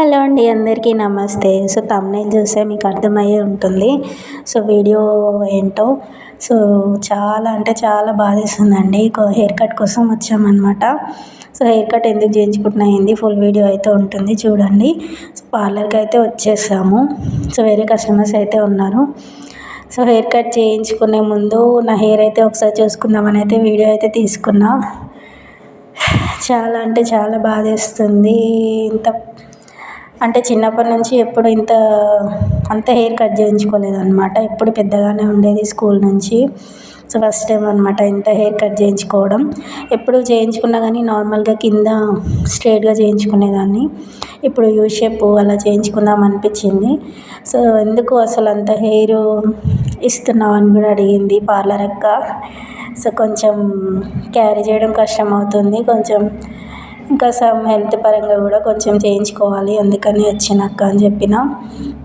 Hello అండి అందరికీ నమస్తే. సో తమ్నైల్ చూస్తే మీకు అర్థమయ్యే ఉంటుంది. సో వీడియో ఏంటో? సో చాలా అంటే చాలా బాధేస్తుందండి హెయిర్ కట్ కోసం వచ్చామన్నమాట. సో హెయిర్ కట్ ఎందుకు చేయించుకుంటున్నా ఏంది? ఫుల్ వీడియో అయితే ఉంటుంది చూడండి. సో పార్లర్కి అయితే వచ్చేసాము. సో వేరే కస్టమర్స్ అయితే ఉన్నారు. సో హెయిర్ కట్ చేయించుకునే ముందు నా హెయిర్ అయితే ఒకసారి చూసుకుందామని అయితే వీడియో అయితే తీసుకున్నా. చాలా అంటే చాలా బాధేస్తుంది ఇంత అంటే చిన్నప్పటి నుంచి ఎప్పుడు ఇంత అంత హెయిర్ కట్ చేయించుకోలేదు అనమాట ఎప్పుడు పెద్దగానే ఉండేది స్కూల్ నుంచి. సో ఫస్ట్ టైం అనమాట ఇంత హెయిర్ కట్ చేయించుకోవడం. ఎప్పుడు చేయించుకున్నా కానీ నార్మల్గా కింద స్ట్రైట్గా చేయించుకునేదాన్ని. ఇప్పుడు యూ షేప్ అలా చేయించుకుందాం అనిపించింది. సో ఎందుకు అసలు అంత హెయిర్ ఇస్తున్నావు అని కూడా అడిగింది పార్లర్ అక్క. సో కొంచెం క్యారీ చేయడం కష్టం అవుతుంది కొంచెం ఇంకా సమ్ హెల్త్ పరంగా కూడా కొంచెం చేయించుకోవాలి అందుకని వచ్చిన అక్క అని చెప్పిన.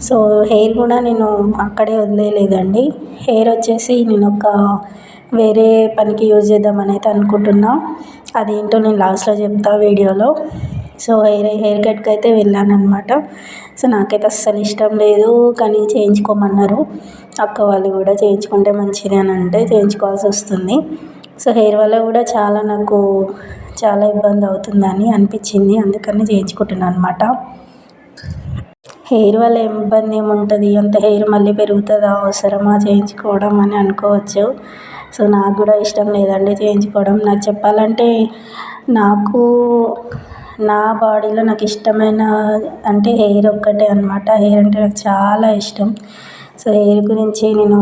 సో హెయిర్ కూడా నేను అక్కడే వదిలేయలేదండి. హెయిర్ వచ్చేసి నేను ఒక వేరే పనికి యూజ్ చేద్దామని అయితే అనుకుంటున్నా. అదేంటో నేను లాస్ట్లో చెప్తా వీడియోలో. సో హెయిర్ హెయిర్ కట్కి అయితే వెళ్ళాను అనమాట సో నాకైతే అస్సలు ఇష్టం లేదు కానీ చేయించుకోమన్నారు. అక్క వాళ్ళు కూడా చేయించుకుంటే మంచిది అని అంటే చేయించుకోవాల్సి వస్తుంది. సో హెయిర్ వల్ల కూడా చాలా నాకు చాలా ఇబ్బంది అవుతుందని అనిపించింది. అందుకని చేయించుకుంటున్నాను అనమాట హెయిర్ వల్ల ఇబ్బంది ఏముంటుంది అంత హెయిర్ మళ్ళీ పెరుగుతుందా? అవసరమా? చేయించుకోవడం అని అనుకోవచ్చు. సో నాకు కూడా ఇష్టం లేదండి చేయించుకోవడం. నాకు చెప్పాలంటే నాకు నా బాడీలో నాకు ఇష్టమైన అంటే హెయిర్ ఒక్కటే అనమాట హెయిర్ అంటే నాకు చాలా ఇష్టం. సో హెయిర్ గురించి నేను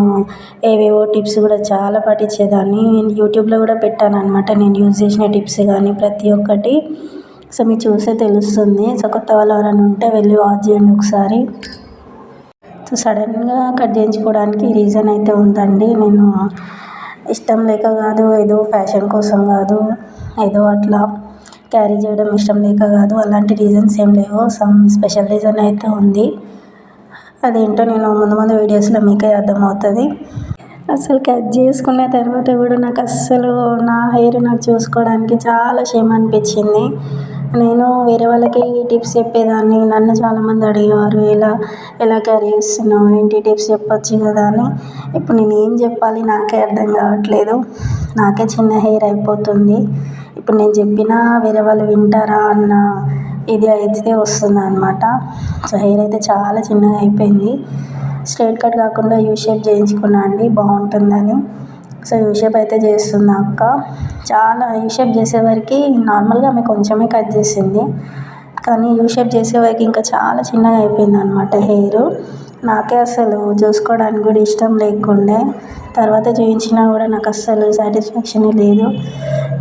ఏవేవో టిప్స్ కూడా చాలా పాటించేదాన్ని నేను యూట్యూబ్లో కూడా పెట్టాను అనమాట నేను యూజ్ చేసిన టిప్స్ కానీ ప్రతి ఒక్కటి. సో మీరు చూస్తే తెలుస్తుంది. సో కొత్త వాళ్ళు ఎవరైనా ఉంటే వెళ్ళి వాచ్ చేయండి ఒకసారి. సో సడన్గా కట్ చేయించుకోవడానికి రీజన్ అయితే ఉందండి. నేను ఇష్టం లేక కాదు ఏదో ఫ్యాషన్ కోసం కాదు ఏదో అట్లా క్యారీ చేయడం ఇష్టం లేక కాదు అలాంటి రీజన్స్ ఏం లేవు. సమ్ స్పెషల్ రీజన్ అయితే ఉంది. అదేంటో నేను ముందు ముందు వీడియోస్లో మీకే అర్థమవుతుంది. అసలు కట్ చేసుకున్న తర్వాత కూడా నాకు అస్సలు నా హెయిర్ నాకు చూసుకోవడానికి చాలా షేమ్ అనిపించింది. నేను వేరే వాళ్ళకి టిప్స్ చెప్పేదాన్ని నన్ను చాలామంది అడిగేవారు ఎలా ఎలా క్యారీ చేస్తున్నావు ఏంటి టిప్స్ చెప్పొచ్చు కదా అని. ఇప్పుడు నేను ఏం చెప్పాలి నాకే అర్థం కావట్లేదు. నాకే చిన్న హెయిర్ అయిపోతుంది. ఇప్పుడు నేను చెప్పినా వేరే వాళ్ళు వింటారా అన్న ఇది అయితే వస్తుంది అనమాట సో హెయిర్ అయితే చాలా చిన్నగా అయిపోయింది. స్ట్రైట్ కట్ కాకుండా యూ షేప్ చేయించుకున్నా అండి బాగుంటుందని. సో యూ షేప్ అయితే చేస్తుంది అక్క. చాలా యూ షేప్ చేసేవారికి నార్మల్గా ఆమె కొంచెమే కట్ చేసింది. కానీ యూ షేప్ చేసేవారికి ఇంకా చాలా చిన్నగా అయిపోయింది అనమాట హెయిర్. నాకే అసలు చూసుకోవడానికి కూడా ఇష్టం లేకుండే. తర్వాత చూపించినా కూడా నాకు అస్సలు సాటిస్ఫాక్షన్ లేదు.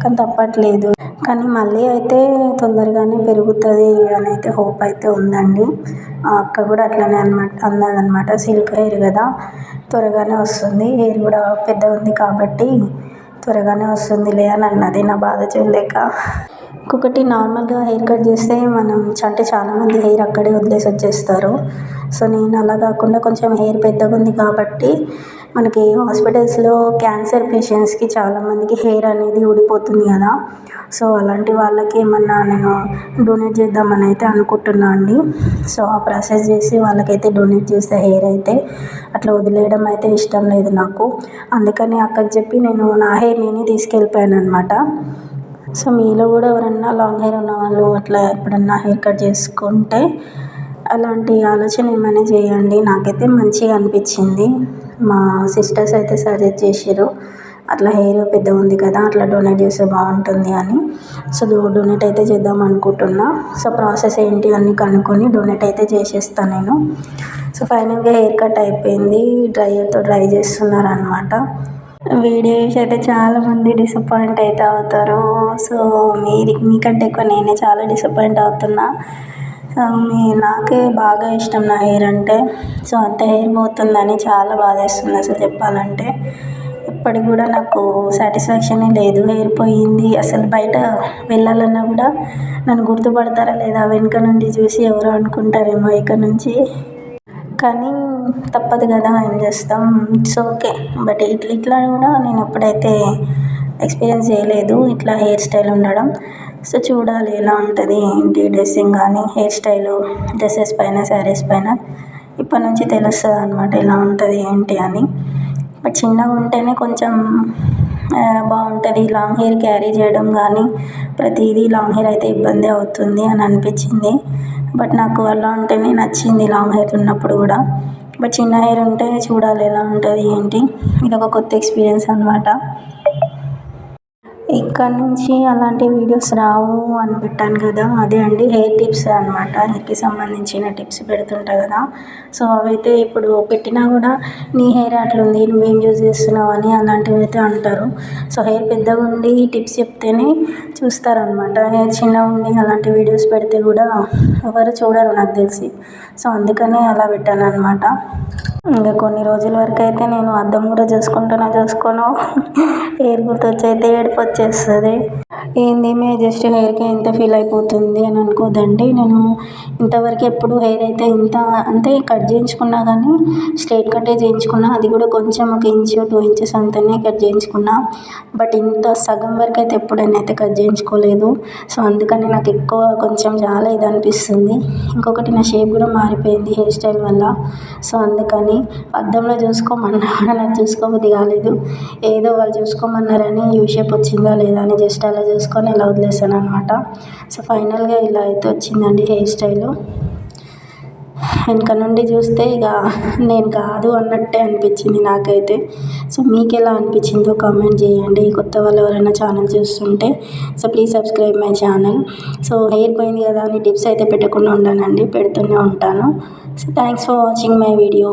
కానీ తప్పట్లేదు. కానీ మళ్ళీ అయితే తొందరగానే పెరుగుతుంది అని అయితే హోప్ అయితే ఉందండి. ఆ అక్క కూడా అట్లనే అనమాట అన్నదనమాట సిల్క్ హెయిర్ కదా త్వరగానే వస్తుంది. హెయిర్ కూడా పెద్దగా ఉంది కాబట్టి త్వరగానే వస్తుందిలే అని అన్నది నా బాధ చూడలేక ఇంకొకటి నార్మల్గా హెయిర్ కట్ చేస్తే మనం అంటే చాలామంది హెయిర్ అక్కడే వదిలేసి వచ్చేస్తారు. సో నేను అలా కాకుండా కొంచెం హెయిర్ పెద్దగా ఉంది కాబట్టి మనకి హాస్పిటల్స్లో క్యాన్సర్ పేషెంట్స్కి చాలామందికి హెయిర్ అనేది ఊడిపోతుంది కదా. సో అలాంటి వాళ్ళకి ఏమన్నా నేను డొనేట్ చేద్దామని అయితే అనుకుంటున్నా అండి. సో ఆ ప్రాసెస్ చేసి వాళ్ళకైతే డొనేట్ చేస్తే హెయిర్ అయితే అట్లా వదిలేయడం అయితే ఇష్టం లేదు నాకు. అందుకని అక్కకి చెప్పి నేను నా హెయిర్ నేనే తీసుకెళ్ళిపోయాను అనమాట సో మీలో కూడా ఎవరన్నా లాంగ్ హెయిర్ ఉన్న వాళ్ళు అట్లా ఎప్పుడన్నా హెయిర్ కట్ చేసుకుంటే అలాంటి ఆలోచన ఏమైనా చేయండి. నాకైతే మంచిగా అనిపించింది. మా సిస్టర్స్ అయితే సజెస్ట్ చేసారు అట్లా హెయిర్ పెద్దగా ఉంది కదా అట్లా డొనేట్ చేస్తే బాగుంటుంది అని. సో డొనేట్ అయితే చేద్దాం అనుకుంటున్నా. సో ప్రాసెస్ ఏంటి అని కనుక్కొని డొనేట్ అయితే చేసేస్తాను నేను. సో ఫైనల్గా హెయిర్ కట్ అయిపోయింది. డ్రైయర్తో డ్రై చేస్తున్నారు అనమాట వీడియోస్ అయితే చాలామంది డిసప్పాయింట్ అయితే అవుతారు. సో మీరు మీకంటే ఎక్కువ నేనే చాలా డిసప్పాయింట్ అవుతున్నా. నాకే బాగా ఇష్టం నా హెయిర్ అంటే. సో అంత హెయిర్ పోతుందని చాలా బాధేస్తుంది అసలు చెప్పాలంటే. ఇప్పటికి కూడా నాకు సాటిస్ఫాక్షనే లేదు. హెయిర్ పోయింది. అసలు బయట వెళ్ళాలన్నా కూడా నన్ను గుర్తుపడతారా లేదా? వెనుక నుండి చూసి ఎవరో అనుకుంటారేమో ఇక్కడ నుంచి. కానీ తప్పదు కదా ఏం చేస్తాం? It's okay. బట్ ఇట్లా ఇట్లా కూడా నేను ఎప్పుడైతే ఎక్స్పీరియన్స్ చేయలేదు ఇట్లా హెయిర్ స్టైల్ ఉండడం. సో చూడాలి ఎలా ఉంటుంది ఏంటి డ్రెస్సింగ్ కానీ హెయిర్ స్టైల్ డ్రెస్సెస్ పైన శారీస్ పైన. ఇప్పటి నుంచి తెలుస్తుంది అన్నమాట ఎలా ఉంటుంది ఏంటి అని. బట్ చిన్నగా ఉంటేనే కొంచెం బాగుంటుంది. లాంగ్ హెయిర్ క్యారీ చేయడం కానీ ప్రతిదీ లాంగ్ హెయిర్ అయితే ఇబ్బంది అవుతుంది అని అనిపించింది. బట్ నాకు అలా ఉంటేనే నచ్చింది లాంగ్ హెయిర్ ఉన్నప్పుడు కూడా. బట్ చిన్న హెయిర్ ఉంటే చూడాలి ఎలా ఉంటుంది ఏంటి. ఇది ఒక కొత్త ఎక్స్పీరియన్స్ అనమాట ఇక్కడ నుంచి అలాంటి వీడియోస్ రావు అని పెట్టాను కదా. అదే అండి హెయిర్ టిప్స్ అనమాట హెయిర్కి సంబంధించిన టిప్స్ పెడుతుంటా కదా. సో అవైతే ఇప్పుడు పెట్టినా కూడా నీ హెయిర్ అట్లుంది నువ్వేం యూజ్ చేస్తున్నావు అని అలాంటివి అయితే అంటారు. సో హెయిర్ పెద్దగా ఉండి టిప్స్ చెప్తేనే చూస్తారనమాట హెయిర్ చిన్నగా ఉండి అలాంటి వీడియోస్ పెడితే కూడా ఎవరు చూడరు నాకు తెలిసి. సో అందుకనే అలా పెట్టాను అనమాట ఇంకా కొన్ని రోజుల వరకు అయితే నేను అద్దం కూడా చూసుకుంటానో చూసుకోను. ఏడుపు గుర్తొచ్చి అయితే ఏడుపు వచ్చేస్తుంది. ఏంది? మే జస్ట్ హెయిర్కి ఇంత ఫీల్ అయిపోతుంది అని అనుకోదండి. నేను ఇంతవరకు ఎప్పుడు హెయిర్ అయితే ఇంత అంటే కట్ చేయించుకున్నా కానీ స్ట్రైట్ కట్టే చేయించుకున్నా. అది కూడా కొంచెం ఒక ఇంచ్ టూ ఇంచెస్ అంతనే కట్ చేయించుకున్నా. బట్ ఇంత సగం వరకు అయితే ఎప్పుడైనా అయితే కట్ చేయించుకోలేదు. సో అందుకని నాకు ఎక్కువ కొంచెం చాలా ఇది అనిపిస్తుంది. ఇంకొకటి నా షేప్ కూడా మారిపోయింది హెయిర్ స్టైల్ వల్ల. సో అందుకని అద్దంలో చూసుకోమన్నా కూడా నాకు చూసుకోబుద్ధి కాలేదు. ఏదో వాళ్ళు చూసుకోమన్నారని యూ షేప్ వచ్చిందా లేదా అని జస్ట్ అలా చూసుకొని ఇలా వదిలేసాను అనమాట సో ఫైనల్గా ఇలా అయితే వచ్చిందండి హెయిర్ స్టైలు. వెనక నుండి చూస్తే ఇక నేను కాదు అన్నట్టే అనిపించింది నాకైతే. సో మీకు ఎలా అనిపించిందో కామెంట్ చేయండి. కొత్త వాళ్ళు ఎవరైనా ఛానల్ చూస్తుంటే so please subscribe my channel. So hair పోయింది కదా అని టిప్స్ అయితే పెట్టకుండా ఉండనండి. పెడుతూనే ఉంటాను. So thanks for watching my video.